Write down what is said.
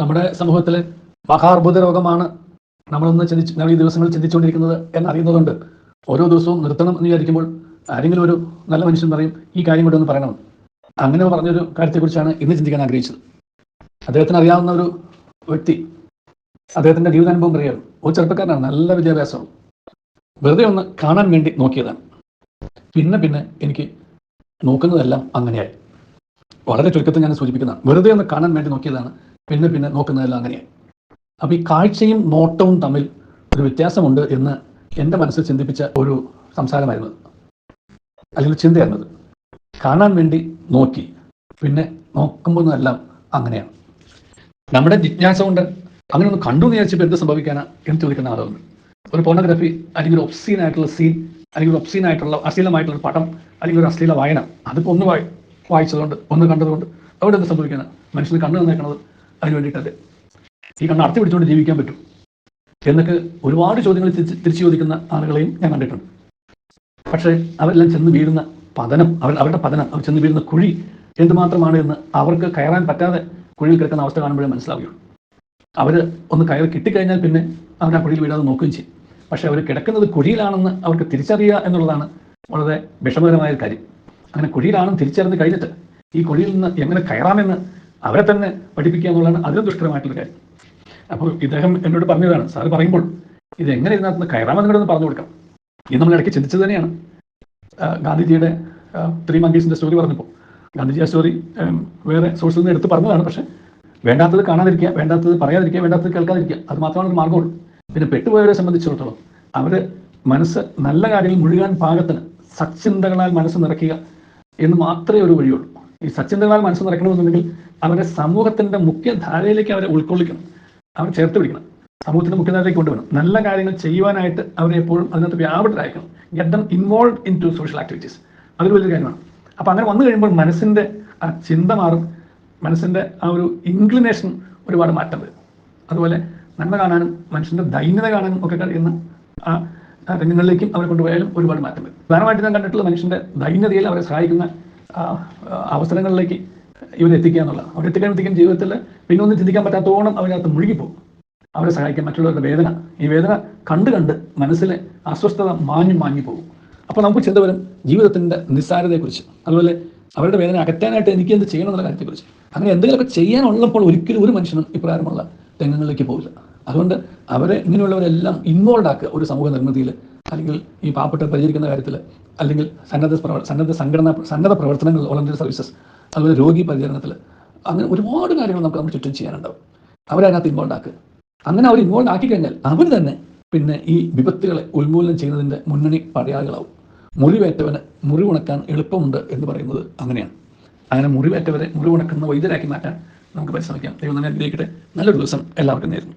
നമ്മുടെ സമൂഹത്തിൽ മഹാർബുദ രോഗമാണ് നമ്മളൊന്ന് ചിന്തിച്ച് നമ്മൾ ഈ ദിവസങ്ങളിൽ ചിന്തിച്ചുകൊണ്ടിരിക്കുന്നത് എന്നറിയുന്നതുകൊണ്ട് ഓരോ ദിവസവും നിർത്തണം എന്ന് വിചാരിക്കുമ്പോൾ ആരെങ്കിലും ഒരു നല്ല മനുഷ്യൻ പറയും ഈ കാര്യം കൂടെ ഒന്ന് പറയണം. അങ്ങനെ പറഞ്ഞൊരു കാര്യത്തെക്കുറിച്ചാണ് ഇന്ന് ചിന്തിക്കാൻ ആഗ്രഹിച്ചത്. അദ്ദേഹത്തിന് അറിയാവുന്ന ഒരു വ്യക്തി അദ്ദേഹത്തിന്റെ ജീവിതാനുഭവം പറയുകയാണ് ഒരു ചെറുപ്പക്കാരനാണ് നല്ല വിദ്യാഭ്യാസമാണ്. വെറുതെ ഒന്ന് കാണാൻ വേണ്ടി നോക്കിയതാണ്. പിന്നെ പിന്നെ എനിക്ക് നോക്കുന്നതെല്ലാം അങ്ങനെയായി. വളരെ ചുരുക്കത്തിൽ ഞാൻ സൂചിപ്പിക്കുന്നതാണ്. വെറുതെ ഒന്ന് കാണാൻ വേണ്ടി നോക്കിയതാണ് പിന്നെ പിന്നെ നോക്കുന്നതെല്ലാം അങ്ങനെയാണ് അപ്പോൾ ഈ കാഴ്ചയും നോട്ടവും തമ്മിൽ ഒരു വ്യത്യാസമുണ്ട് എന്ന് എന്റെ മനസ്സിൽ ചിന്തിപ്പിച്ച ഒരു സംസാരമായിരുന്നത് അല്ലെങ്കിൽ ചിന്തയായിരുന്നത് കാണാൻ വേണ്ടി നോക്കി. പിന്നെ നോക്കുമ്പോഴെല്ലാം അങ്ങനെയാണ്. നമ്മുടെ ജിജ്ഞാസ കൊണ്ട് അങ്ങനെ ഒന്ന് കണ്ടു എന്ന് വിചാരിച്ചപ്പോൾ എന്ത് സംഭവിക്കാനാ എന്ന് ചോദിക്കുന്ന ആളുകൾ ഒരു ഫോണോഗ്രാഫി അല്ലെങ്കിൽ ഒരു ഒബ്സീൻ ആയിട്ടുള്ള സീൻ അല്ലെങ്കിൽ ഒരു ഒബ്സീൻ ആയിട്ടുള്ള അശ്ലീലമായിട്ടുള്ള ഒരു പടം അല്ലെങ്കിൽ ഒരു അശ്ലീല വായന. അതിപ്പോൾ ഒന്ന് വായി വായിച്ചതുകൊണ്ട് ഒന്ന് കണ്ടതുകൊണ്ട് അവിടെ എന്ത് സംഭവിക്കുന്നത് മനുഷ്യന് കണ്ണ് തന്നേക്കണത് അതിന് വേണ്ടിയിട്ടല്ലേ ഈ കണ്ണ് അടത്തി പിടിച്ചുകൊണ്ട് ജീവിക്കാൻ പറ്റും എന്നൊക്കെ ഒരുപാട് ചോദ്യങ്ങൾ തിരിച്ചു ചോദിക്കുന്ന ആളുകളെയും ഞാൻ കണ്ടിട്ടുണ്ട്. പക്ഷേ അവരെല്ലാം ചെന്ന് വീഴുന്ന പതനം അവർ അവരുടെ പതനം അവർ ചെന്ന് വീഴുന്ന കുഴി എന്തുമാത്രമാണ് എന്ന് അവർക്ക് കയറാൻ പറ്റാതെ കുഴിയിൽ കിടക്കുന്ന അവസ്ഥ കാണുമ്പോഴേ മനസ്സിലാവുകയുള്ളൂ. അവർ ഒന്ന് കയറി കിട്ടിക്കഴിഞ്ഞാൽ പിന്നെ അവർ ആ കുഴിയിൽ വീഴാതെ നോക്കുകയും ചെയ്യും. പക്ഷെ അവർ കിടക്കുന്നത് കുഴിയിലാണെന്ന് അവർക്ക് തിരിച്ചറിയുക എന്നുള്ളതാണ് വളരെ വിഷമകരമായ ഒരു കാര്യം. അങ്ങനെ കുഴിയിലാണെന്ന് തിരിച്ചറിഞ്ഞ് കഴിഞ്ഞിട്ട് ഈ കുഴിയിൽ നിന്ന് എങ്ങനെ കയറാമെന്ന് അവരെ തന്നെ പഠിപ്പിക്കുക എന്നുള്ളതാണ് അതിലും ദുഷ്കരമായിട്ടുള്ള കാര്യം. അപ്പോൾ ഇദ്ദേഹം എന്നോട് പറഞ്ഞതാണ് സാറ് പറയുമ്പോൾ ഇത് എങ്ങനെ ഇതിനകത്ത് കയറാമെന്ന് കൂടെ ഒന്ന് പറഞ്ഞു കൊടുക്കണം. ഇത് നമ്മൾ ഇടയ്ക്ക് ചിന്തിച്ചത് തന്നെയാണ്. ഗാന്ധിജിയുടെ ത്രീ മങ്കീസിന്റെ സ്റ്റോറി പറഞ്ഞപ്പോൾ. ഗാന്ധിജി ആ സ്റ്റോറി വേറെ സോഴ്സിൽ നിന്ന് എടുത്ത് പറഞ്ഞതാണ് പക്ഷേ വേണ്ടാത്തത് കാണാതിരിക്കുക വേണ്ടാത്തത് പറയാതിരിക്കുക വേണ്ടാത്തത് കേൾക്കാതിരിക്കുക അത് മാത്രമാണ് ഒരു മാർഗമുള്ളൂ പിന്നെ പെട്ടുപോയവരെ സംബന്ധിച്ചിടത്തോളം അവർ മനസ്സ് നല്ല കാര്യങ്ങൾ മുഴുകാൻ പാകത്തിന് സച്ചിന്തകളാൽ മനസ്സ് നിറയ്ക്കുക എന്ന് മാത്രമേ ഒരു വഴിയുള്ളൂ. ഈ സച്ചിന്തകളാൽ മനസ്സ് നിറയ്ക്കണമെന്നുണ്ടെങ്കിൽ അവരെ സമൂഹത്തിന്റെ മുഖ്യധാരയിലേക്ക് അവരെ ഉൾക്കൊള്ളിക്കണം. അവരെ ചേർത്ത് പിടിക്കണം. സമൂഹത്തിന്റെ മുഖ്യധാരയിലേക്ക് കൊണ്ടുവരണം. നല്ല കാര്യങ്ങൾ ചെയ്യുവാനായിട്ട് അവരെ എപ്പോഴും അതിനകത്ത് വ്യാപൃതരായിരിക്കണം. Get them involve in to social activities അതൊരു വലിയ കാര്യമാണ്. അപ്പം അങ്ങനെ വന്നു കഴിയുമ്പോൾ മനസ്സിന്റെ ആ ചിന്ത മാറും. മനസ്സിന്റെ ആ ഒരു ഇൻക്ലിനേഷൻ ഒരുപാട് മാറ്റം വരും. അതുപോലെ നന്മ കാണാനും മനുഷ്യന്റെ ദൈന്യത കാണാനും ഒക്കെ കഴിയുന്ന ആ രംഗങ്ങളിലേക്കും അവരെ കൊണ്ടുപോയാലും ഒരുപാട് മാറ്റം വരും. പ്രധാനമായിട്ട് ഞാൻ കണ്ടിട്ടുള്ള മനുഷ്യന്റെ ദൈന്യതയിൽ അവരെ സഹായിക്കുന്ന ആ, ഇവരെ അവസരങ്ങളിലേക്ക് ഇവരെത്തിക്കുക എന്നുള്ളതാണ് അവരെത്തിക്കാൻ എത്തിക്കാൻ ജീവിതത്തിൽ പിന്നെ ഒന്നും ചിന്തിക്കാൻ പറ്റാത്തോണം അവരകത്ത് മുഴുകിപ്പോകും. അവരെ സഹായിക്കാൻ മറ്റുള്ളവരുടെ വേദന. ഈ വേദന കണ്ട് കണ്ട് മനസ്സിലെ അസ്വസ്ഥത മാഞ്ഞു മാഞ്ഞു പോകും. അപ്പോൾ നമുക്ക് ചിന്ത വരും ജീവിതത്തിന്റെ നിസ്സാരതയെക്കുറിച്ച്. അതുപോലെ അവരുടെ വേദന അകറ്റാനായിട്ട് എനിക്ക് എന്ത് ചെയ്യണം എന്നുള്ള കാര്യത്തെക്കുറിച്ച്. അങ്ങനെ എന്തെങ്കിലുമൊക്കെ ചെയ്യാനുള്ളപ്പോൾ ഒരിക്കലും ഒരു മനുഷ്യനും ഇപ്രകാരമുള്ള രംഗങ്ങളിലേക്ക് പോകില്ല അതുകൊണ്ട് അവരെ ഇങ്ങനെയുള്ളവരെല്ലാം ഇൻവോൾവ് ആക്കുക ഒരു സമൂഹ നിർമ്മിതിയിൽ അല്ലെങ്കിൽ ഈ പാവപ്പെട്ട പരിചരിക്കുന്ന കാര്യത്തിൽ അല്ലെങ്കിൽ സന്നദ്ധ സന്നദ്ധ സംഘടന സന്നദ്ധ പ്രവർത്തനങ്ങൾ വോളണ്ടിയർ സർവീസസ് അതുപോലെ രോഗി പരിചരണത്തിൽ അങ്ങനെ ഒരുപാട് കാര്യങ്ങൾ നമുക്ക് നമ്മുടെ ചുറ്റും ചെയ്യാനുണ്ടാവും. അവരതിനകത്ത് ഇൻവോൾവ് ആക്കുക അങ്ങനെ അവർ ഇൻവോൾവ് ആക്കി കഴിഞ്ഞാൽ അവർ തന്നെ പിന്നെ ഈ വിപത്തുകളെ ഉന്മൂലനം ചെയ്യുന്നതിന്റെ മുന്നണി പടയാളികളാവും. മുറിവേറ്റവന് മുറിവുണക്കാൻ എളുപ്പമുണ്ട് എന്ന് പറയുന്നത് അങ്ങനെയാണ്. അങ്ങനെ മുറിവേറ്റവരെ മുറിവുണക്കുന്ന വൈദ്യരാക്കി മാറ്റാൻ നമുക്ക് പരിശ്രമിക്കാം. ദൈവം തന്നെ അനുഗ്രഹിക്കട്ടെ. നല്ലൊരു ദിവസം എല്ലാവർക്കും നേരുന്നു.